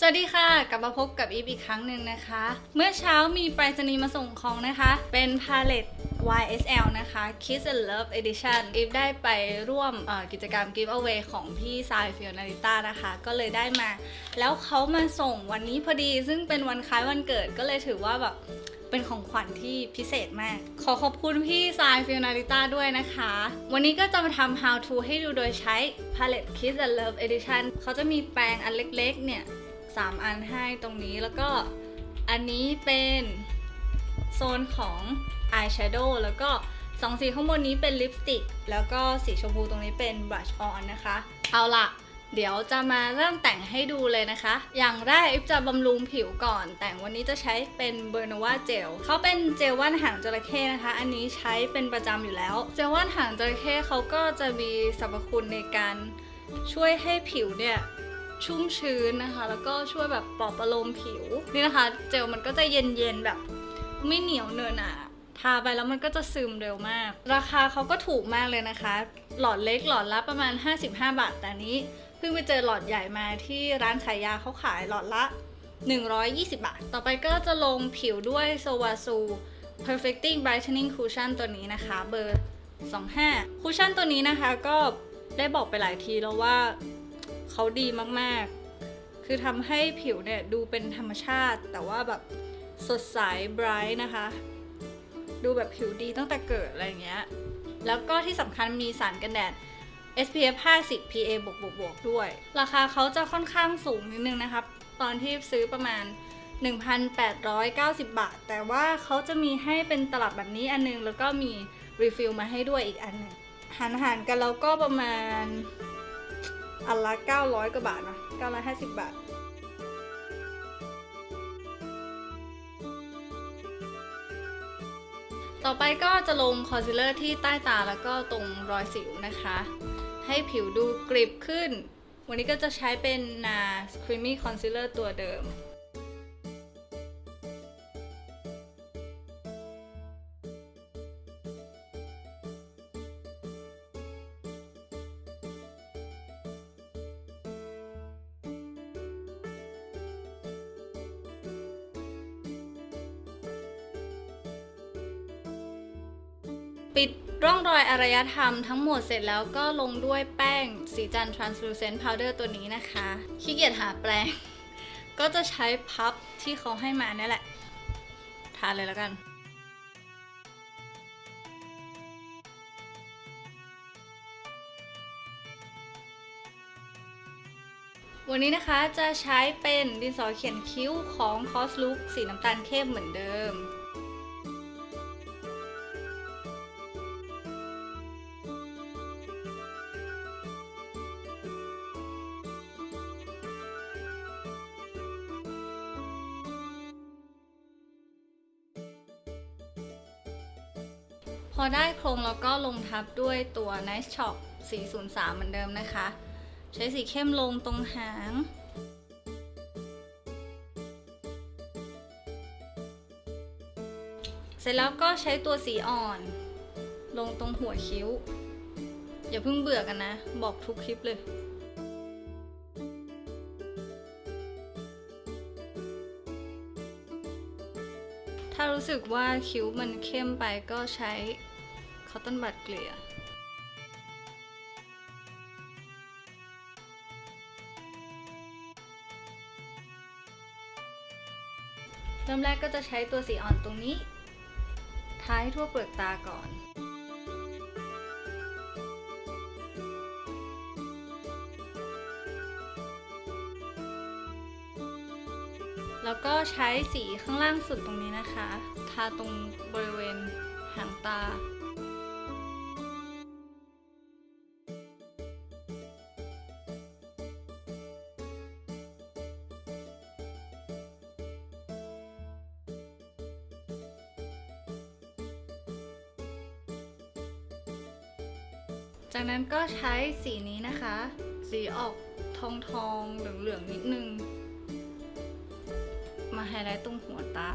สวัสดีค่ะ กลับมาพบกับอีฟอีกครั้งหนึ่งนะคะ เมื่อเช้ามีไปรษณีย์มาส่งของนะคะ เป็นพาเลต YSL นะคะ Kiss and Love Edition อีฟได้ไปร่วมกิจกรรม Giveaway ของพี่ซายฟิโอนาริต้านะคะ ก็เลยได้มา แล้วเขามาส่งวันนี้พอดี ซึ่งเป็นวันคล้ายวันเกิดก็เลยถือว่าแบบเป็นของขวัญที่พิเศษมาก ขอขอบคุณพี่ซายฟิโอนาริต้าด้วยนะคะ วันนี้ก็จะมาทำ how to ให้ดูโดยใช้ palette Kiss and Love Edition เขาจะมีแปรงอันเล็กๆเนี่ย 3 อันให้ตรงนี้แล้วก็อันนี้เป็นโซนของ eyeshadow แล้วก็สองสีข้างบนนี้เป็นลิปสติก แล้วก็สีชมพูตรงนี้เป็น brush on นะคะ เอาล่ะเดี๋ยวจะมาเริ่มแต่งให้ดูเลยนะคะ อย่างแรกอิฟจะบำรุงผิวก่อน แต่งวันนี้จะใช้เป็นเบอร์นวาเจลเขาเป็นเจลว่านหางจระเข้นะคะ อันนี้ใช้เป็นประจำอยู่แล้ว เจลว่านหางจระเข้เขาก็จะมีสรรพคุณในการช่วยให้ผิวเนี่ย ชุ่มชื้นนะคะ แล้วก็ช่วยแบบปลอบประโลมผิวนี่นะคะ เจลมันก็จะเย็นๆแบบไม่เหนียวเนินหนาทาไปแล้วมันก็จะซึมเร็วมาก ราคาเขาก็ถูกมากเลยนะคะ หลอดเล็กหลอดละประมาณ 55 บาท แต่นนี้เพิ่งไปเจอหลอดใหญ่มาที่ร้านขายยาเขาขายหลอดละ 120 บาท ต่อไปก็จะลงผิวด้วยโซวาซู perfecting brightening cushion ตัวนี้นะคะ เบอร์ 25 คุชชั่นตัวนี้นะคะก็ได้บอกไปหลายทีแล้วว่า เขาดีมากๆ คือทำให้ผิวเนี่ยดูเป็นธรรมชาติ แต่ว่าแบบสดใสไบรท์นะคะ ดูแบบผิวดีตั้งแต่เกิดอะไรเงี้ย แล้วก็ที่สำคัญมีสารกันแดด SPF 50 PA บวกบวกบวกด้วย ราคาเขาจะค่อนข้างสูงนิดนึงนะครับ ตอนที่ซื้อประมาณ 1,890 บาท แต่ว่าเขาจะมีให้เป็นตลับแบบนี้อันนึง แล้วก็มีรีฟิลมาให้ด้วยอีกอันหนึ่งหันหันกันแล้วก็ประมาณ อันละ 900 กว่าบาทนะ950 บาท ต่อไปก็จะลงคอนซีลเลอร์ที่ใต้ตาแล้วก็ตรงรอยสิวนะคะ ให้ผิวดูกริบขึ้น วันนี้ก็จะใช้เป็น NARS Creamy Concealer ตัวเดิม ปิดร่องรอยอารยธรรมทั้งหมดเสร็จแล้วก็ลงด้วยแป้งสีจันทร์ translucent powder ตัวนี้นะคะ ขี้เกียจหาแปรงก็จะใช้พับที่เขาให้มาเนี่ยแหละ ทาเลยแล้วกันวันนี้นะคะจะใช้เป็นดินสอเขียนคิ้วของ Cos Look สีน้ำตาลเข้มเหมือนเดิม พอได้โครงแล้วก็ลงทับด้วยตัว Nice Shop 403 เหมือนเดิมนะคะ ใช้สีเข้มลงตรงหาง เสร็จแล้วก็ใช้ตัวสีอ่อน ลงตรงหัวคิ้ว อย่าเพิ่งเบื่อกันนะ บอกทุกคลิปเลยถ้ารู้สึกว่าคิ้วมันเข้มไปก็ใช้ อตตอนบัดเกลี่ยเริ่มแรกก็จะใช้ตัวสีอ่อนตรงนี้ ทาให้ทั่วเปลือกตาก่อน แล้วก็ใช้สีข้างล่างสุดตรงนี้นะคะ ทาตรงบริเวณหางตา จากนั้นก็ใช้สีนี้นะคะ สีออกทองทองๆเหลืองๆนิดนึง มาไฮไลท์ตรงหัวตา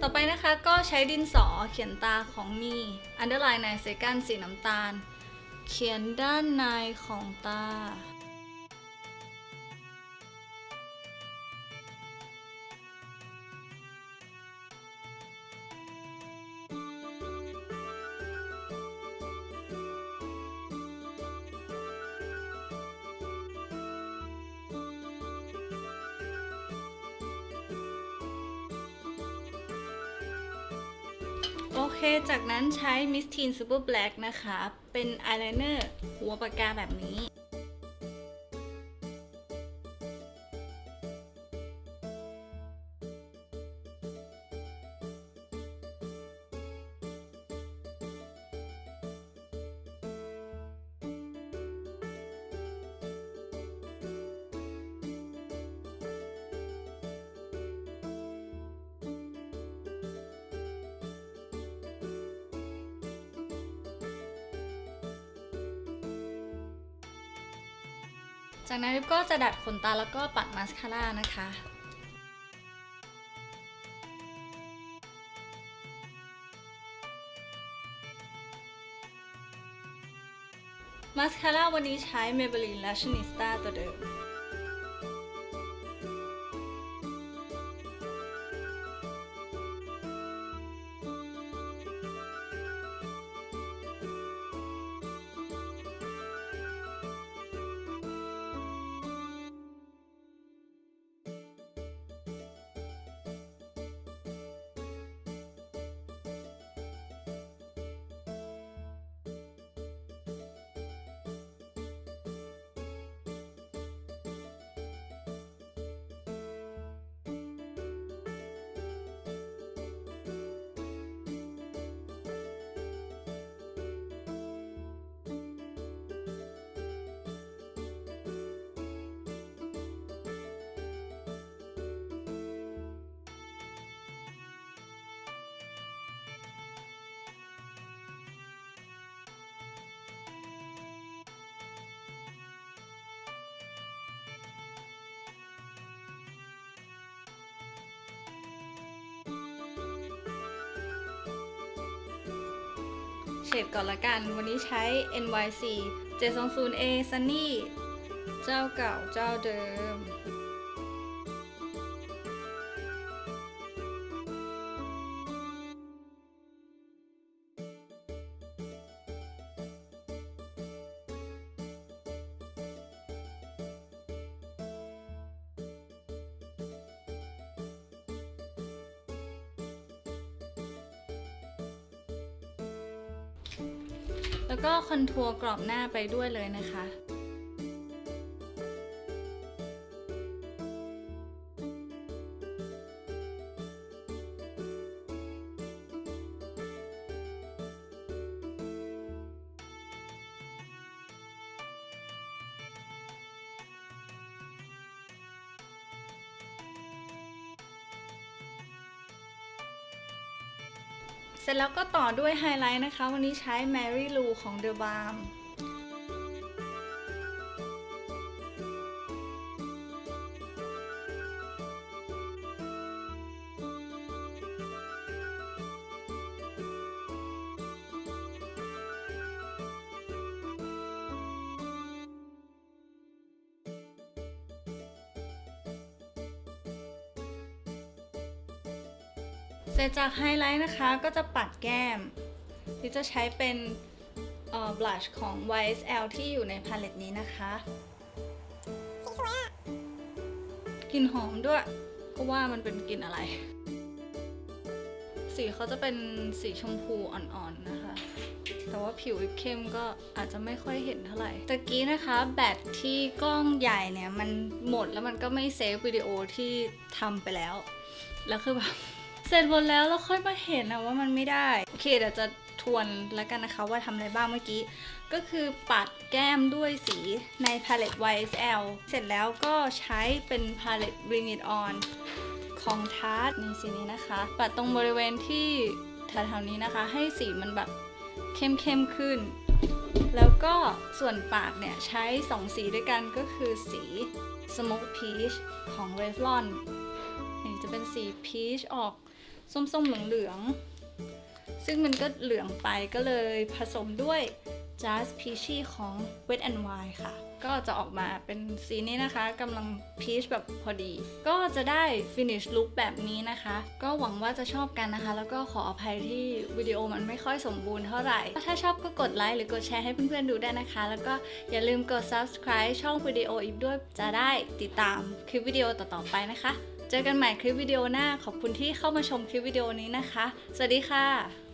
ต่อไปนะคะก็ใช้ดินสอเขียนตาของมี underline ในเซกันสีน้ำตาล เขียนด้านในของตา โอเค จากนั้นใช้ Miss Teen Super Black นะคะ เป็นอายไลเนอร์หัวปากกาแบบนี้ จากนั้นก็จะดัดขนตาแล้วก็ปัดมาสคาร่านะคะมาสคาร่าวันนี้ใช้ Maybelline Lashinista ตัวเดิม เฉดก่อนละกัน วันนี้ใช้ NYC 720A Sunny เจ้าเก่าเจ้าเดิม แล้วก็คอนทัวร์กรอบหน้าไปด้วยเลยนะคะ เสร็จแล้วก็ต่อด้วยไฮไลท์นะคะ วันนี้ใช้ Mary Lou ของ The Balm เสร็จจากไฮไลท์นะคะก็จะปัดแก้มที่จะใช้เป็นเอ่อบลัชของ YSL ที่อยู่ในพาเลตนี้นะคะกลิ่นหอมด้วย ก็ว่ามันเป็นกลิ่นอะไร สีเขาจะเป็นสีชมพูอ่อนๆนะคะ แต่ว่าผิวเข้มก็อาจจะไม่ค่อยเห็นเท่าไหร่ตะกี้นะคะ แบตที่กล้องใหญ่เนี่ย มันหมดแล้วมันก็ไม่เซฟวิดีโอที่ทำไปแล้ว แล้วคือแบบ เสร็จหมดแล้วแล้วค่อยมาเห็นนะว่ามันไม่ได้ โอเคเดี๋ยวจะทวนแล้วกันนะคะว่าทำอะไรบ้างเมื่อกี้ ก็คือปัดแก้มด้วยสีในพาเลต YSL เสร็จแล้วก็ใช้เป็นพาเลต Bring It On ของทาร์ตนี่สีนี้นะคะ ปัดตรงบริเวณที่แถวๆนี้นะคะ ให้สีมันแบบเข้มเข้มๆขึ้น แล้วก็ส่วนปากเนี่ย ใช้2สีด้วยกันก็คือสี Smoke Peach ของ Revlon นี่จะเป็นสีพีชออก ส้มๆเหลืองๆซึ่งมันก็เหลืองไปก็เลยผสมด้วย Just Peachy ของ Wet n Wild ค่ะ ก็จะออกมาเป็นสีนี้นะคะกำลังพีชแบบพอดี ก็จะได้ finish look แบบนี้นะคะ ก็หวังว่าจะชอบกันนะคะ แล้วก็ขออภัยที่วิดีโอมันไม่ค่อยสมบูรณ์เท่าไหร่ ถ้าชอบก็กดไลค์หรือกดแชร์ให้เพื่อนๆดูได้นะคะ แล้วก็อย่าลืมกด subscribe ช่องวิดีโออีกด้วยจะได้ติดตามคลิปวิดีโอต่อๆไปนะคะ เจอกันใหม่คลิปวิดีโอหน้า ขอบคุณที่เข้ามาชมคลิปวิดีโอนี้นะคะ สวัสดีค่ะ